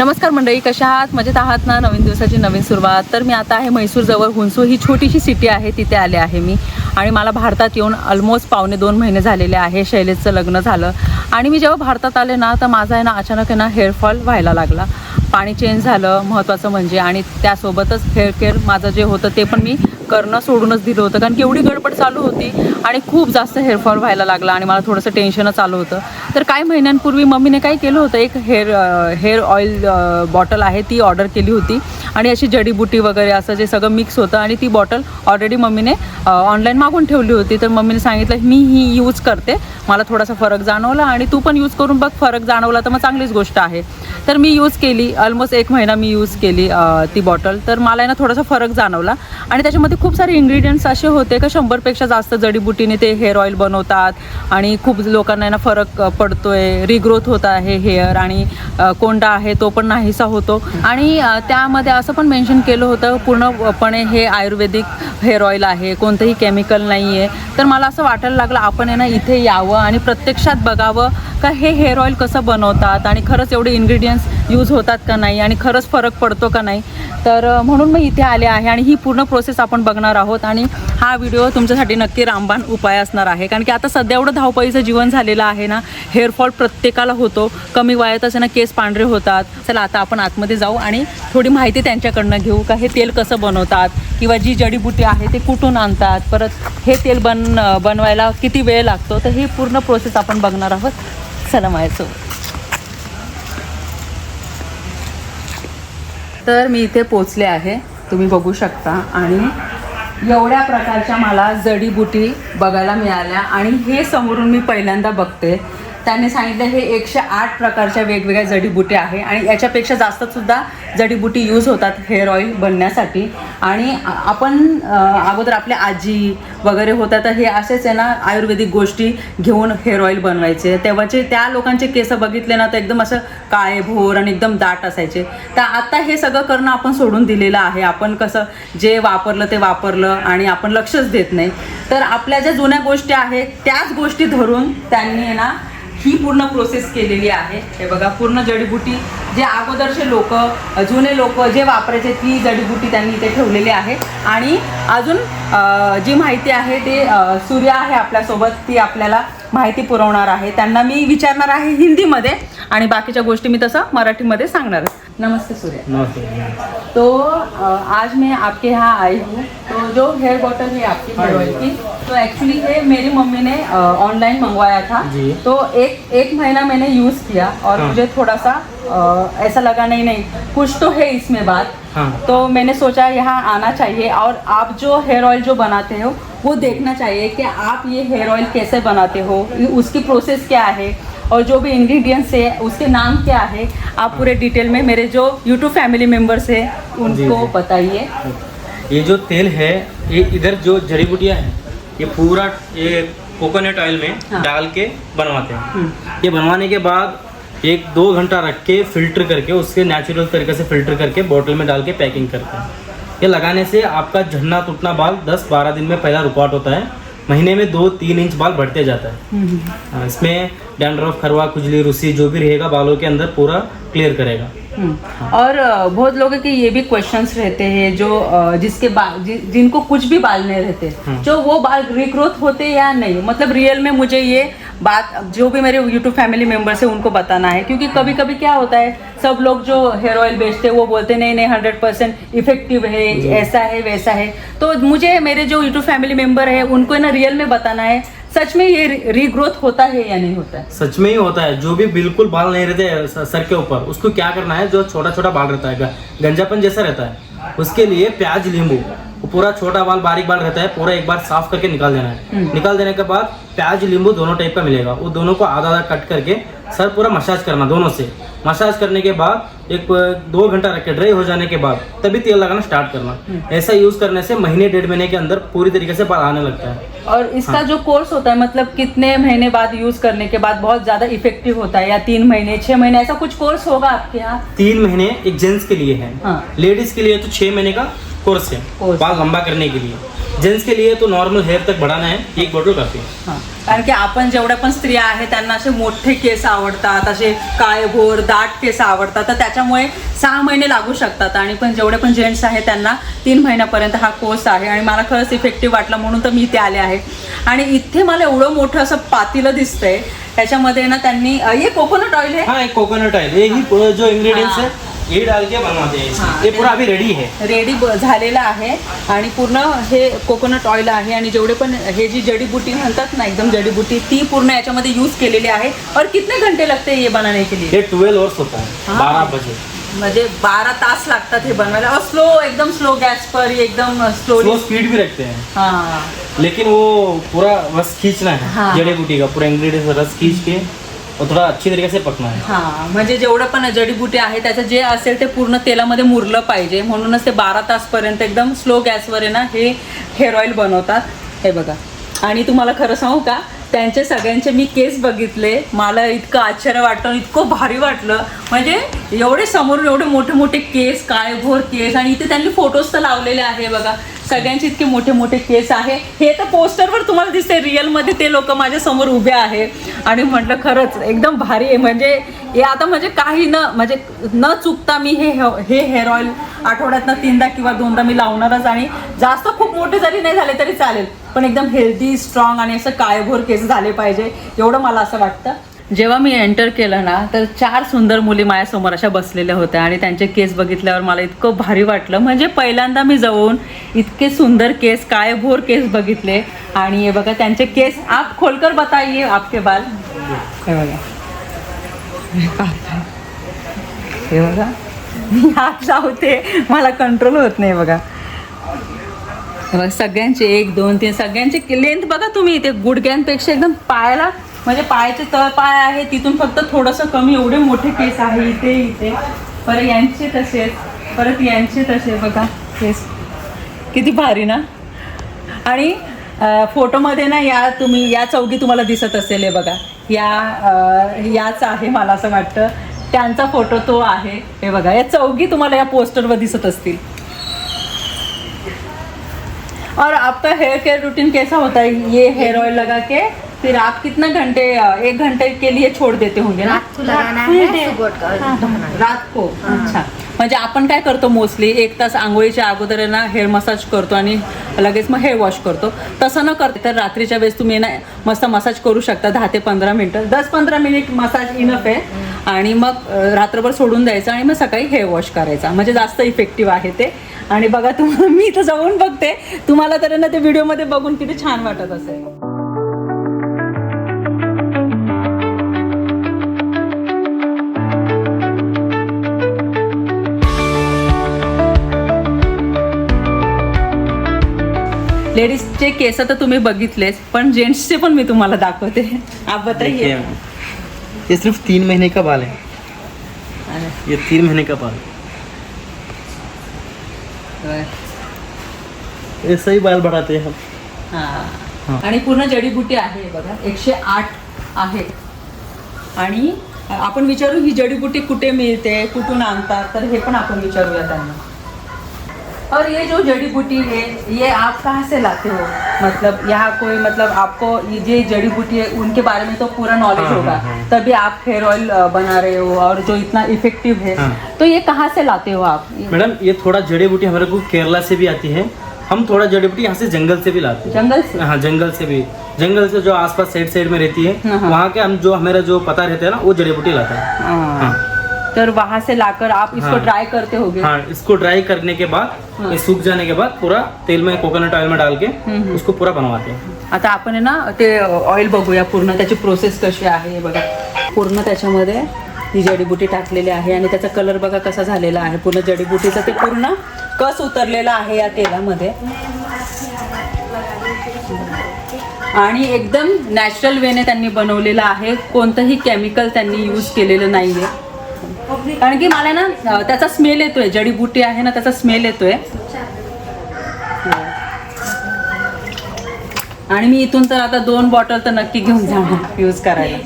नमस्कार मंडळी कशा आहात? मजेत आहात ना? नवीन दिवसाची नवीन सुरुवात. तर मी आता आहे म्हैसूरजवळ हुंसूर ही छोटीशी सिटी आहे तिथे आले आहे मी. आणि मला भारतात येऊन ऑलमोस्ट पावणे दोन महिने झालेले आहे. शैलेशचं लग्न झालं. आणि मी जेव्हा भारतात आले ना तर माझा आहे ना अचानक आहे ना हेअरफॉल व्हायला लागला. पाणी चेंज झालं महत्त्वाचं म्हणजे. आणि त्यासोबतच हेअर केअर माझं जे होतं ते पण मी करणं सोडूनच दिलं होतं. कारण की एवढी गडबड चालू होती आणि खूप जास्त हेअरफॉल व्हायला लागला आणि मला थोडंसं टेन्शनच आलं होतं. तर काही महिन्यांपूर्वी मम्मीने काय केलं होतं एक हेअर हेअर ऑइल बॉटल आहे ती ऑर्डर केली होती. आणि अशी जडीबुटी वगैरे असं जे सगळं मिक्स होतं आणि ती बॉटल ऑलरेडी मम्मीने ऑनलाईन मागून ठेवली होती. तर मम्मीने सांगितलं मी ही यूज करते. मला थोडासा फरक जाणवला आणि तू पण यूज करून बघ फरक जाणवला तर मग चांगलीच गोष्ट आहे. तर मी यूज केली ऑलमोस्ट एक महिना मी यूज केली ती बॉटल तर मला आहे ना थोडासा फरक जाणवला. आणि त्याच्यामध्ये खूप सारे इन्ग्रेडियंट्स असे होते का शंभरपेक्षा जास्त जडीबुटीने ते हेअर ऑइल बनवतात आणि खूप लोकांना आहे ना फरक पडतोय रिग्रोथ होत आहे हेअर आणि कोंडा आहे तो पण नाहीसा होतो. आणि त्यामध्ये असं पण मेन्शन केलं होतं पूर्णपणे हे आयुर्वेदिक हेअर ऑइल आहे कोणतंही केमिकल नाही आहे तर मला असं वाटायला लागलं आपण आहे ना इथे यावं आणि प्रत्यक्षात बघावं का हे हेअर ऑइल कसं बनवतात आणि खरंच एवढे इन्ग्रेडियंट्स यूज होतात का नाही आणि खरंच फरक पडतो का नाही. तर म्हणून मी इथे आले आहे आणि ही पूर्ण प्रोसेस आपण बघणार आहोत आणि हा व्हिडिओ तुमच्यासाठी नक्की रामबाण उपाय असणार आहे. कारण की आता सध्या एवढं धावपळीचं जीवन झालेलं आहे ना हेअरफॉल प्रत्येकाला होतो. कमी वयात असे ना केस पांढरे होतात. चला आता आपण आतमध्ये जाऊ आणि थोडी माहिती त्यांच्याकडनं घेऊ का हे तेल कसं बनवतात किंवा जी जडीबुटी आहे ते कुठून आणतात. परत हे तेल बन बनवायला किती वेळ लागतो? तर ही पूर्ण प्रोसेस आपण बघणार आहोत. चला माझ्यासोबत तर मी इथे पोचले आहे. तुम्ही बघू शकता. आणि एवढ्या प्रकारच्या मला जडीबुटी बघायला मिळाल्या आणि हे समोरून मी पहिल्यांदा बघते. त्यांनी सांगितलं हे एकशे आठ प्रकारच्या वेगवेगळ्या जडीबुटी आहे आणि याच्यापेक्षा जास्त सुद्धा जडीबुटी यूज होतात हेअर ऑइल बनण्यासाठी. आणि आपण अगोदर आपल्या आजी वगैरे होत्या तर हे असेच आहे ना आयुर्वेदिक गोष्टी घेऊन हेअर ऑइल बनवायचे. तेव्हाचे त्या लोकांचे केस बघितले ना तर एकदम असं काळे भोर आणि एकदम दाट असायचे. तर आता हे सगळं करणं आपण सोडून दिलेलं आहे. आपण कसं जे वापरलं ते वापरलं आणि आपण लक्षच देत नाही. तर आपल्या ज्या जुन्या गोष्टी आहेत त्याच गोष्टी धरून त्यांनी ना ही पूर्ण प्रोसेस केलेली आहे. हे बघा पूर्ण जडीबुटी. जे अगोदरचे लोक जुने लोक जे वापरायचे ती जडीबुटी त्यांनी इथे ठेवलेली आहे. आणि अजून जी माहिती आहे ते सूर्य सूर्या आहे आपल्यासोबत. ती आपल्याला माहिती पुरवणार आहे त्यांना मी विचारणार आहे हिंदीमध्ये आणि बाकीच्या गोष्टी मी तसं मराठीमध्ये सांगणार आहे. नमस्ते सूर्या नमस्ते तो अ, आज मैं आपके यहाँ आई हूँ तो जो हेयर बॉटल है आपकी हेयर ऑयल की तो एक्चुअली ये मेरी मम्मी ने ऑनलाइन मंगवाया था जी। तो एक एक महीना मैंने यूज़ किया और हाँ। मुझे थोड़ा सा अ, ऐसा लगा नहीं नहीं कुछ तो है इसमें बात। हाँ। तो मैंने सोचा यहाँ आना चाहिए और आप जो हेयर ऑयल जो बनाते हो वो देखना चाहिए कि आप ये हेयर ऑयल कैसे बनाते हो उसकी प्रोसेस क्या है और जो भी इंग्रेडिएंट्स है उसके नाम क्या है आप पूरे डिटेल में मेरे जो यूट्यूब फैमिली मेंबर्स है उनको बताइए। ये जो तेल है ये इधर जो जड़ी बूटियाँ हैं ये पूरा ये कोकोनट ऑयल में हाँ। डाल के बनवाते हैं। हम्म, ये बनवाने के बाद एक दो घंटा रख के फ़िल्टर करके उसके नेचुरल तरीके से फ़िल्टर करके बोतल में डाल के पैकिंग करते हैं। ये लगाने से आपका झड़ना टूटना बाल 10-12 दिन में पहला रुकावट होता है। महीने में दो तीन इंच बाल बढ़ते जाता है। हम्म, हाँ, इसमें डैंड्रफ खरवा खुजली रूसी जो भी रहेगा बालों के अंदर पूरा क्लियर करेगा। हम्म। और बहुत लोगों के ये भी क्वेश्चंस रहते हैं जो जिसके बाल जि, जिनको कुछ भी बाल नहीं रहते। हम्म। जो वो बाल रिग्रोथ होते या नहीं? मतलब रियल में मुझे ये बात जो भी मेरे यूट्यूब फैमिली मेंबर्स है उनको बताना है। क्योंकि कभी कभी क्या होता है सब लोग जो हेयर ऑयल बेचते हैं वो बोलते नहीं नहीं हंड्रेड परसेंट इफ़ेक्टिव है ऐसा है वैसा है। तो मुझे मेरे जो यूट्यूब फैमिली मेंबर है उनको ना रियल में बताना है सच में ये रीग्रोथ होता है या नहीं होता है? सच में ही होता है। जो भी बिल्कुल बाल नहीं रहते सर के ऊपर उसको क्या करना है? जो छोटा छोटा बाल रहता है गंजापन जैसा रहता है। उसके लिए प्याज नींबू वो पूरा छोटा बाल बारीक बाल रहता है पूरा एक बार साफ़ करके निकाल देना है। हम्म। निकाल देने के बाद प्याज नींबू दोनों टाइप का मिलेगा। वो दोनों को आधा आधा कट करके सर पूरा मसाज करना दोनों से। मसाज करने के बाद एक दो घंटा रख के ड्राई हो जाने के बाद तभी तेल लगाना स्टार्ट करना। ऐसा यूज़ करने से महीने डेढ़ महीने के अंदर पूरी तरीके से बाल आने लगता है। और इसका हाँ। जो कोर्स होता है मतलब कितने महीने बाद यूज़ करने के बाद बहुत ज़्यादा इफ़ेक्टिव होता है या तीन महीने छह महीने ऐसा कुछ कोर्स होगा आपके यहाँ? तीन महीने एक जेंट्स के लिए है। हाँ। लेडीज़ के लिए तो छह महीने का कोर्स है बाल लंबा करने के लिए। जेंट्स के लिए तो नॉर्मल हेयर तक बढ़ाना है एक बोतल काफ़ी। है हाँ। कारण की आपण जेवढ्या पण स्त्रिया आहेत त्यांना असे मोठे केस आवडतात असे काळेभोर दाट केस आवडतात. तर त्याच्यामुळे सहा महिने लागू शकतात. आणि पण जेवढे पण जेंट्स आहेत त्यांना तीन महिन्यापर्यंत हा कोर्स आहे. आणि मला खरंच इफेक्टिव्ह वाटला म्हणून तर मी इथे आले आहे. आणि इथे मला एवढं मोठं असं पातीलं दिसतंय. त्याच्यामध्ये ना त्यांनी हे कोकोनट ऑइल आहे? हाँ कोकोनट ऑयल ये ही जो इंग्रेडिएंट्स है. ये डाल के हैं पूरा अभी रेडी है रेडी झालेलं आहे. आणि पूर्ण हे कोकोनट ऑइल आहे आणि जेवढे पण हे जी जडीबुटी म्हणतात ना एकदम जडीबुटी ती पूर्ण याच्यामध्ये यूज केलेली आहे. और कितने घंटे लगते हैं ये बनाने के लिए? ये ट्वेल्व आवर्स होता. है। बारह बजे. म्हणजे बारा तास लागतात हे बनवायला. और स्लो एकदम स्लो गॅस पर एकदम स्लोली स्लो स्पीड भी रखते हैं. हा. लेकिन वो पूरा रस खींचना है हाँ। जड़ी बूटी का पूरा इंग्रेडिएंट्स रस खींच के और थोड़ा अच्छी तरीके से पकना है. हा म्हणजे जेवढं पण जडीबुटी आहे त्याचं जे असेल ते पूर्ण तेलामध्ये मुरलं पाहिजे. म्हणूनच ते बारा तासपर्यंत एकदम स्लो गॅसवर आहे ना हे हेअर ऑइल बनवतात. हे बघा. आणि तुम्हाला खरं सांगू का त्यांचे सगळ्यांचे मी केस बघितले. मला इतकं आश्चर्य वाटलं इतकं भारी वाटलं. म्हणजे एवढे समोरून एवढे मोठे मोठे केस कायभोर केस आणि इथे त्यांनी फोटोज तर लावलेले आहे बघा. सगळ्यांचे इतके मोठे मोठे केस आहे. हे तर पोस्टरवर तुम्हाला दिसते रिअलमध्ये ते लोक माझ्यासमोर उभे आहे. आणि म्हटलं खरंच एकदम भारी आहे. म्हणजे हे आता म्हणजे काही न म्हणजे न चुकता मी हे हे हेअर ऑइल आठवड्यातनं तीनदा किंवा दोनदा मी लावणारच आणि जास्त खूप मोठे जरी नाही झाले तरी चालेल. पण एकदम हेल्दी स्ट्रॉंग आणि असं काळेभोर केस झाले पाहिजे एवढं मला असं वाटतं. जेव्हा मी एंटर केलं ना तर चार सुंदर मुली माझ्यासमोर अशा बसलेल्या होत्या आणि त्यांचे केस बघितल्यावर मला इतकं भारी वाटलं. म्हणजे पहिल्यांदा मी जाऊन इतके सुंदर केस काळेभोर केस बघितले. आणि हे बघा त्यांचे केस आप खोलकर बताइए आपके बाल. हे बघा. हे बघा. मी हात लावते मला कंट्रोल होत नाही बघा. सगळ्यांचे एक दोन तीन सगळ्यांचे लेंथ बघा तुम्ही इथे गुडघ्यांपेक्षा एकदम पायाला म्हणजे पायाचे तळ पाय आहे तिथून फक्त थोडंसं कमी एवढे मोठे केस आहे इथे इथे. परत यांचे तसेच परत यांचे तसे बघा केस किती भारी ना? आणि फोटोमध्ये ना या तुम्ही या चौघी तुम्हाला दिसत असेल हे बघा. या याच आहे मला असं वाटतं. त्यांचा फोटो तो आहे हे बघा. या चौघी तुम्हाला या पोस्टरवर दिसत असतील. और आपका हेयर केयर रूटीन कैसा होता है? ये हेयर ऑयल लगा के फिर आप कितना घंटे एक घंटे के लिए छोड़ देते होंगे ना? रात को लगाना है सुबह का है। रात को अच्छा। म्हणजे आपण काय करतो मोस्टली एक तास आंघोळीच्या अगोदर ना हेअर मसाज करतो आणि लगेच मग हेअर वॉश करतो. तसं न करते तर रात्रीच्या वेळेस तुम्ही ना मस्त मसाज करू शकता दहा ते पंधरा मिनटं. दस पंधरा मिनिट मसाज इनफ आहे. आणि मग रात्रभर सोडून द्यायचं आणि मग सकाळी हेअर वॉश करायचा. म्हणजे जास्त इफेक्टिव्ह आहे ते. आणि बघा तुम्हाला मी इथं जाऊन बघते. तुम्हाला तर ना ते व्हिडिओमध्ये बघून किती छान वाटत असेल. लेडीजचे केस तर तुम्ही बघितलेच पण जेंट्सचे पण मी तुम्हाला दाखवते. आप बताइए ये सिर्फ तीन महीने का बाल है ये तीन महीने का बाल? ऐसा ही बाल बढ़ाते हैं हम. हा. आणि पूर्ण जडीबुटी आहे बघा. एकशे आठ आहे. आणि आपण विचारू ही जडीबुटी कुठे मिळते कुठून आणतात? तर हे पण आपण विचारूया त्यांना. और ये जो जड़ी बूटी है ये आप कहाँ से लाते हो? मतलब यहाँ कोई मतलब आपको ये जड़ी बूटी है उनके बारे में तो पूरा नॉलेज हाँ, होगा। हाँ, हाँ। तभी आप हेयर ऑयल बना रहे हो और जो इतना इफ़ेक्टिव है। हाँ। तो ये कहाँ से लाते हो आप? मैडम ये थोड़ा जड़ी बूटी हमारे को केरला से भी आती है। हम थोड़ा जड़ी बूटी यहाँ से जंगल से भी लाते हैं। जंगल से? हाँ जंगल से भी। जंगल से जो आसपास साइड साइड में रहती है हाँ, हाँ। वहाँ के हम जो हमारा जो पता रहता है ना वो जड़ी बूटी लाता। हाँ। तर वहां से लाकर आप इसको हाँ। ड्राई करते होगे। हाँ इसको ड्राई करने के बाद हाँ। ये सूख जाने के बाद पूरा तेल में कोकोनट ऑयल में डाल के। उसको पूरा बनवाते हैं। आता आपण आहे ना ते ऑइल बघूया पूर्ण त्याची प्रोसेस कशी आहे हे बघा. पूर्ण त्याच्यामध्ये ही जडीबुटी टाकलेली आहे आणि त्याचा कलर बघा कसा झालेला आहे. पूर्ण जडीबुटीचा ते पूर्ण कस उतरलेला आहे या तेलामध्ये. आणि एकदम नॅचरल वेने त्यांनी बनवलेलं आहे. कोणतंही केमिकल त्यांनी यूज केलेलं नाही आहे कारण की मला ना त्याचा स्मेल येतोय. जडीबुटी आहे ना त्याचा स्मेल येतोय. आणि मी इथून तर आता दोन बॉटल तर नक्की घेऊन जाणार यूज करायला.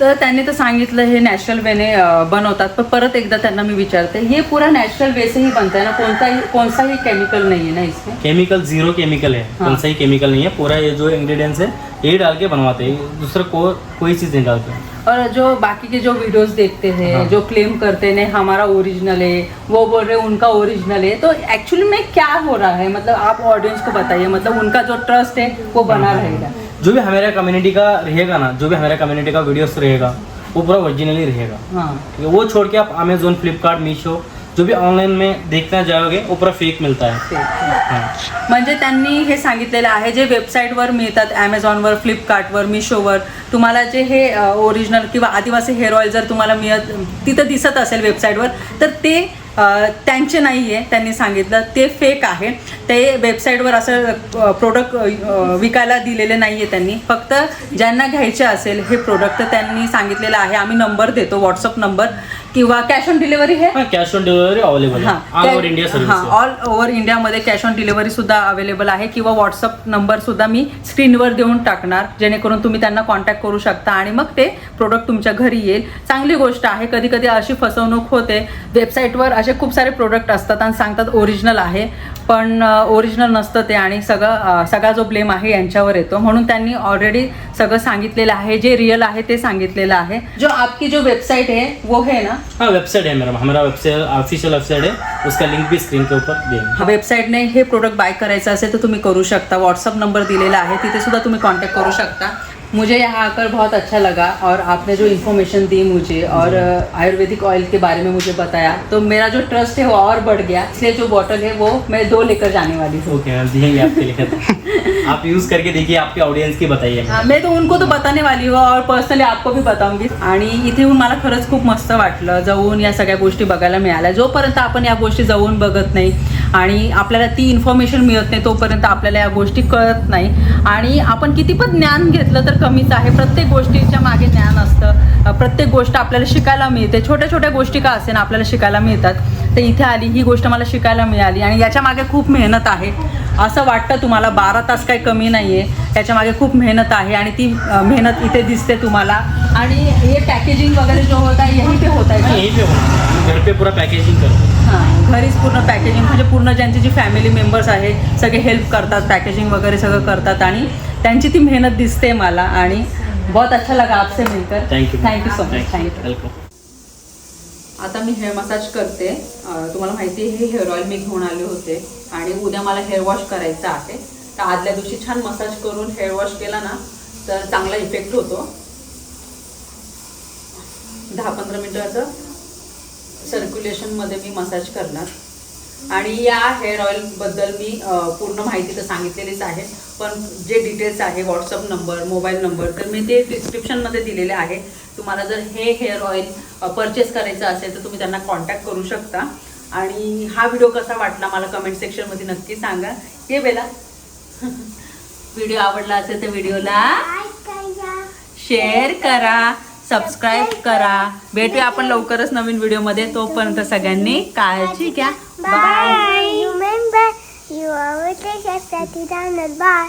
तर त्यांनी तर सांगितलं हे नॅचरल वेने बनवतात. पण परत एकदा त्यांना मी विचारते हे पुरा नॅचरल वे से ही बनता है ना? कोणताही कोणताही केमिकल नहीं है ना इसमें? केमिकल जीरो केमिकल है हाँ। कौन सा ही केमिकल नहीं है पूरा ये जो इंग्रेडिएंट्स है यही डाल के बनवाते हैं दूसरा को कोई चीज़ नहीं डालते और जो बाकी के जो वीडियोस देखते हैं हाँ। जो क्लेम करते हैं हमारा ओरिजिनल है वो बोल रहे उनका ओरिजिनल है तो एक्चुअली में क्या हो रहा है मतलब आप ऑडियंस को बताइए मतलब उनका जो ट्रस्ट है वो बना हाँ। रहेगा जो भी हमारे कम्युनिटी का रहेगा ना जो भी हमारे कम्युनिटी का वीडियोस रहेगा वो पूरा ओरिजिनली रहेगा हाँ ठीक है वो छोड़ के आप अमेजोन फ्लिपकार्ट मीशो जो भी ऑनलाइन में देखना जाओगे वो पूरा फेक मिलता है। म्हणजे त्यांनी हे सांगितलेलं आहे जे वेबसाईटवर मिळतात ॲमेझॉनवर फ्लिपकार्टवर मिशोवर तुम्हाला जे हे ओरिजिनल किंवा आदिवासी हेअर ऑइल जर तुम्हाला मिळत तिथं दिसत असेल वेबसाईटवर तर ते त्यांचे नाही आहे त्यांनी सांगितलं. ते फेक आहे. ते वेबसाईटवर असं प्रोडक्ट विकायला दिलेले नाही आहे त्यांनी. फक्त ज्यांना घ्यायचे असेल हे प्रोडक्ट तर त्यांनी सांगितलेलं आहे. आम्ही नंबर देतो व्हॉट्सअप नंबर किंवा कॅश ऑन डिलिव्हरी हे? कैश ऑन डिलीवरी अवेलेबल है हां ऑल ओव्हर इंडियामध्ये कॅश ऑन डिलिव्हरी सुद्धा अवेलेबल आहे किंवा व्हॉट्सअप नंबर सुद्धा मी स्क्रीनवर देऊन टाकणार जेणेकरून तुम्ही त्यांना कॉन्टॅक्ट करू शकता आणि मग ते प्रोडक्ट तुमच्या घरी येईल. चांगली गोष्ट आहे. कधी कधी अशी फसवणूक होते. वेबसाईटवर असे खूप सारे प्रोडक्ट असतात आणि सांगतात ओरिजिनल आहे. पण ओरिजिनल नसतं ते आणि सगळं सगळा जो ब्लेम आहे यांच्यावर येतो. म्हणून त्यांनी ऑलरेडी सगळं सांगितलेलं आहे. जे रिअल आहे ते सांगितलेलं आहे. जो आपकी जो वेबसाईट है वो है ना? हाँ वेबसाइट है मेरा हमारा वेबसाइट ऑफिशियल वेबसाइट है उसका लिंक भी स्क्रीन के ऊपर देंगे वेबसाईटने हे प्रोडक्ट बाय करायचं असेल तर तुम्ही करू शकता. व्हाट्सअप नंबर दिलेला आहे. तिथे सुद्धा तुम्ही कांटेक्ट करू शकता. मुझे यहाँ आकर बहुत अच्छा लगा और आपने जो इन्फॉर्मेशन दी मुझे और आयुर्वेदिक ऑयल के बारे में मुझे बताया। तो मेरा जो ट्रस्ट है वो और बढ़ गया। इसलिए जो बॉटल है वो मैं दो लेकर जाने वाली हूँ। ओके आपके लिए। आप यूज करके देखिए आपके ऑडियंस की बताइए। मैं तो उनको तो बताने वाली हूँ और पर्सनली आपको भी बताऊंगी। आणि इथे येऊन मला खरंच खूप मस्त वाटलं. जवळून या सगळ्या गोष्टी बघायला मिळाल्या. जोपर्यंत आपण या गोष्टी जवळून बघत नाही आणि आपल्याला ती इन्फॉर्मेशन मिळत नाही तोपर्यंत आपल्याला या गोष्टी कळत नाही. आणि आपण किती पण ज्ञान घेतलं तर कमीच आहे. प्रत्येक गोष्टीच्या मागे ज्ञान असतं. प्रत्येक गोष्ट आपल्याला शिकायला मिळते. छोट्या छोट्या गोष्टी का असेल आपल्याला शिकायला मिळतात? तर इथे आली ही गोष्ट मला शिकायला मिळाली आणि याच्या मागे खूप मेहनत आहे. असं वाटतं तुम्हाला बारा तास काही कमी नाही आहे त्याच्यामागे खूप मेहनत आहे आणि ती मेहनत इथे दिसते तुम्हाला. आणि हे पॅकेजिंग वगैरे जो होता है यही पे होता है पे पूरा घरीच पूर्ण पॅकेजिंग म्हणजे पूर्ण ज्यांची जी फॅमिली मेंबर्स आहे सगळे हेल्प करतात पॅकेजिंग वगैरे सगळं करतात आणि त्यांची ती मेहनत दिसते मला आणि बहुत अच्छा लगा आपसे मिलकर. Thank you thank you so much thank you welcome आता मी हेअर मसाज करते. तुम्हाला माहिती आहे हे हेअर ऑइल मी घेऊन आले होते आणि उद्या मला हेअर वॉश करायचं आहे. तर आदल्या दिवशी छान मसाज करून हेअर वॉश केला ना तर चांगला इफेक्ट होतो. दहा पंधरा मिनटाचं सर्क्युलेशनमध्ये मी मसाज करणार. आणि या हेअर ऑइलबद्दल मी पूर्ण माहिती तर सांगितलेलीच आहे. पण जे डिटेल्स आहे व्हॉट्सअप नंबर मोबाईल नंबर तर मी ते डिस्क्रिप्शनमध्ये दिलेले आहे. तुम्हाला जर हे हेअर ऑइल परचेस करायचं असेल तर तुम्ही त्यांना कॉन्टॅक्ट करू शकता. आणि हा व्हिडिओ कसा वाटला मला कमेंट सेक्शनमध्ये नक्की सांगा. ये बेला. व्हिडिओ आवडला असेल तर व्हिडिओला शेअर करा. सबस्क्राईब करा. भेटूया आपण लवकरच नवीन व्हिडिओमध्ये. तोपर्यंत सगळ्यांनी काळजी घ्या. Bye bye